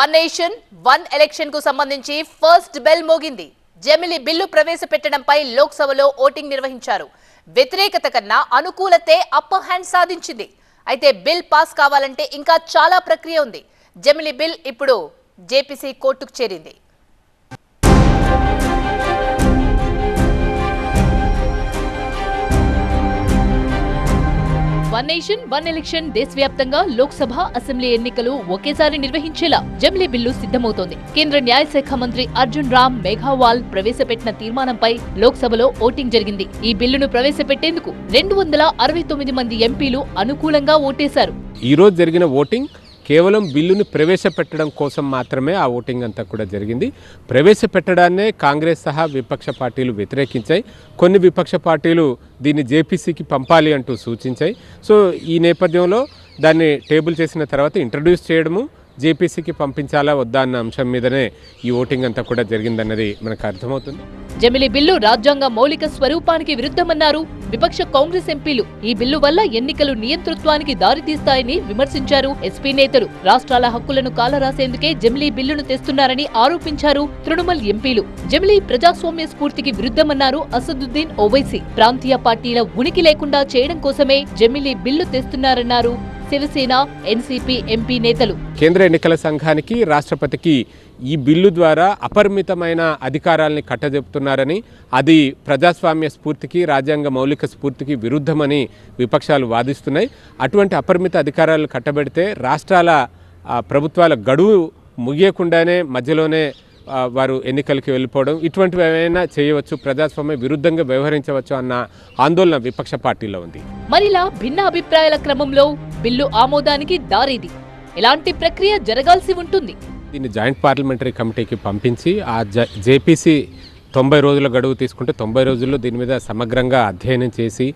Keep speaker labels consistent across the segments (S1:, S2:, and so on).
S1: One nation one ఎలక్షన్కు సంబంధించి first bell మోగింది. జమిలి bill ప్రవేశపెట్టడంపై లోక్సభలో ఓటింగ్ నిర్వహించారు. వ్యతిరేకత కన్నా అనుకూలతే అప్పర్ హ్యాండ్ సాధించింది. అయితే బిల్ పాస్ కావాలంటే ఇంకా చాలా ప్రక్రియ ఉంది. జమిలి బిల్ ఇప్పుడు జేపీసీ కోర్టుకు చేరింది. వన్ నేషన్ వన్ ఎలక్షన్ దేశవ్యాప్తంగా లోక్సభ అసెంబ్లీ ఎన్నికలు ఒకేసారి నిర్వహించేలా జమిలీ బిల్లు సిద్ధమవుతోంది. కేంద్ర న్యాయశాఖ మంత్రి అర్జున్ రామ్ మేఘావాల్ ప్రవేశపెట్టిన తీర్మానంపై లోక్సభలో ఓటింగ్ జరిగింది. ఈ బిల్లును ప్రవేశపెట్టేందుకు రెండు వందల అరవై తొమ్మిది మంది ఎంపీలు అనుకూలంగా ఓటేశారు.
S2: ఈ రోజు జరిగిన ఓటింగ్ కేవలం బిల్లును ప్రవేశపెట్టడం కోసం మాత్రమే ఆ ఓటింగ్ అంతా కూడా జరిగింది. ప్రవేశపెట్టడాన్నే కాంగ్రెస్ సహా విపక్ష పార్టీలు వ్యతిరేకించాయి. కొన్ని విపక్ష పార్టీలు దీన్ని జేపీసీకి పంపాలి అంటూ సూచించాయి. సో ఈ నేపథ్యంలో దాన్ని టేబుల్ చేసిన తర్వాత ఇంట్రడ్యూస్ చేయడము జేపీసీకి పంపించాలా వద్దా అన్న అంశం మీదనే ఈ ఓటింగ్ అంతా కూడా జరిగిందన్నది మనకు అర్థమవుతుంది.
S1: జమిలి బిల్లు రాజ్యాంగ మౌలిక స్వరూపానికి విరుద్ధమన్నారు. విపక్ష కాంగ్రెస్ ఎంపీలు ఈ బిల్లు వల్ల ఎన్నికలు నియంతృత్వానికి దారితీస్తాయని విమర్శించారు. ఎస్పీ నేతలు రాష్ట్రాల హక్కులను కాలరాసేందుకే జమిలీ బిల్లును తెస్తున్నారని ఆరోపించారు తృణమూల్ ఎంపీలు. జమిలీ ప్రజాస్వామ్య స్ఫూర్తికి విరుద్ధమన్నారు అసదుద్దీన్ ఓవైసీ. ప్రాంతీయ పార్టీల ఉనికి లేకుండా చేయడం కోసమే జమిలీ బిల్లు తెస్తున్నారన్నారు. శివసేన ఎన్సీపీ ఎంపీ నేతలు.
S2: కేంద్ర ఎన్నికల సంఘానికి రాష్ట్రపతికి ఈ బిల్లు ద్వారా అపరిమితమైన అధికారాల్ని కట్టజెపుతున్నారని అది ప్రజాస్వామ్య స్ఫూర్తికి రాజ్యాంగ మౌలిక స్ఫూర్తికి విరుద్ధమని విపక్షాలు వాదిస్తున్నాయి. అటువంటి అపరిమిత అధికారాలు కట్టబెడితే రాష్ట్రాల ప్రభుత్వాల గడువు ముగియకుండానే మధ్యలోనే వారు ఎన్నికలకి వెళ్ళిపోవడం. ఇటువంటివి ఏమైనా చేయవచ్చు ప్రజాస్వామ్య విరుద్ధంగా వ్యవహరించవచ్చు అన్న ఆందోళన విపక్ష పార్టీలో ఉంది.
S1: మరిలా భిన్న అభిప్రాయాల క్రమంలో బిల్లు ఆమోదానికి దారేది. ఎలాంటి ప్రక్రియ జరగాల్సి ఉంటుంది?
S2: దీన్ని జాయింట్ పార్లమెంటరీ కమిటీకి పంపించి ఆ జ జేపీసీ తొంభై రోజుల గడువు తీసుకుంటే తొంభై రోజుల్లో దీని మీద సమగ్రంగా అధ్యయనం చేసి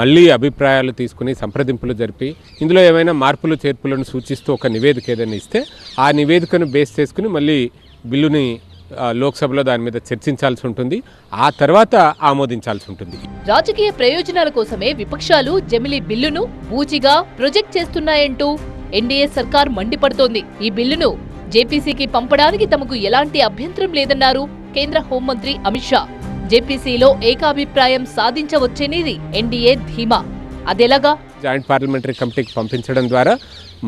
S2: మళ్ళీ అభిప్రాయాలు తీసుకుని సంప్రదింపులు జరిపి ఇందులో ఏమైనా మార్పులు చేర్పులను సూచిస్తూ ఒక నివేదిక ఏదైనా ఇస్తే ఆ నివేదికను బేస్ చేసుకుని మళ్ళీ బిల్లుని లోక్సభలో దాని మీద చర్చించాల్సి ఉంటుంది. ఆ తర్వాత ఆమోదించాల్సి ఉంటుంది.
S1: రాజకీయ ప్రయోజనాల కోసమే విపక్షాలు జమిలీ బిల్లును బూచిగా ప్రొజెక్ట్ చేస్తున్నాయంటూ ఎన్డీఏ సర్కార్ మండిపడుతోంది. ఈ బిల్లును జేపీసీకి పంపడానికి తమకు ఎలాంటి అభ్యంతరం లేదన్నారు. కేంద్ర హోంమంత్రి అమిత్ షా. జేపీసీలో ఏకాభిప్రాయం సాధించవచ్చనేది ఎన్డీఏ ధీమా. అదెలాగా?
S2: జాయింట్ పార్లమెంటరీ కమిటీకి పంపించడం ద్వారా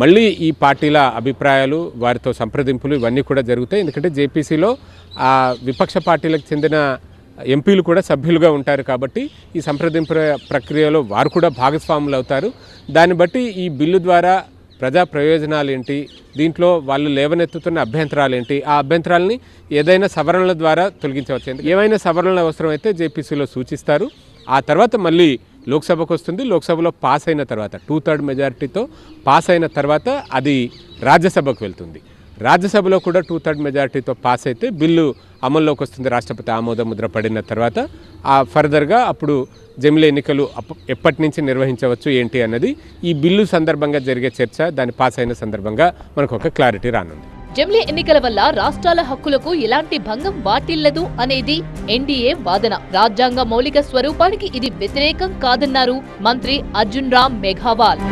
S2: మళ్ళీ ఈ పార్టీల అభిప్రాయాలు వారితో సంప్రదింపులు ఇవన్నీ కూడా జరుగుతాయి. ఎందుకంటే జేపీసీలో ఆ విపక్ష పార్టీలకు చెందిన ఎంపీలు కూడా సభ్యులుగా ఉంటారు కాబట్టి ఈ సంప్రదింపు ప్రక్రియలో వారు కూడా భాగస్వాములు అవుతారు దాన్ని బట్టి ఈ బిల్లు ద్వారా ప్రజా ప్రయోజనాలు ఏంటి దీంట్లో వాళ్ళు లేవనెత్తుతున్న అభ్యంతరాలు ఏంటి ఆ అభ్యంతరాలని ఏదైనా సవరణల ద్వారా తొలగించవచ్చు. ఎందుకు ఏమైనా సవరణలు అవసరమైతే జేపీసీలో సూచిస్తారు. ఆ తర్వాత మళ్ళీ లోక్సభకు వస్తుంది. లోక్సభలో పాస్ అయిన తర్వాత టూ థర్డ్ మెజారిటీతో పాస్ అయిన తర్వాత అది రాజ్యసభకు వెళ్తుంది. రాజ్యసభలో కూడా టూ థర్డ్ మెజారిటీతో పాస్ అయితే బిల్లు అమల్లోకి వస్తుంది. రాష్ట్రపతి ఆమోద ముద్ర పడిన తర్వాత ఆ ఫర్దర్గా అప్పుడు జమిలీ ఎన్నికలు ఎప్పటి నుంచి నిర్వహించవచ్చు ఏంటి అన్నది ఈ బిల్లు సందర్భంగా జరిగే చర్చ దాని పాస్ అయిన సందర్భంగా మనకు ఒక క్లారిటీ రానుంది.
S1: జమిలీ ఎన్నికల వల్ల రాష్ట్రాల హక్కులకు ఎలాంటి భంగం వాటిల్లదు అనేది ఎన్డీఏ వాదన. రాజ్యాంగ మౌలిక స్వరూపానికి ఇది వ్యతిరేకం కాదన్నారు మంత్రి అర్జున్ రామ్ మేఘావాల్.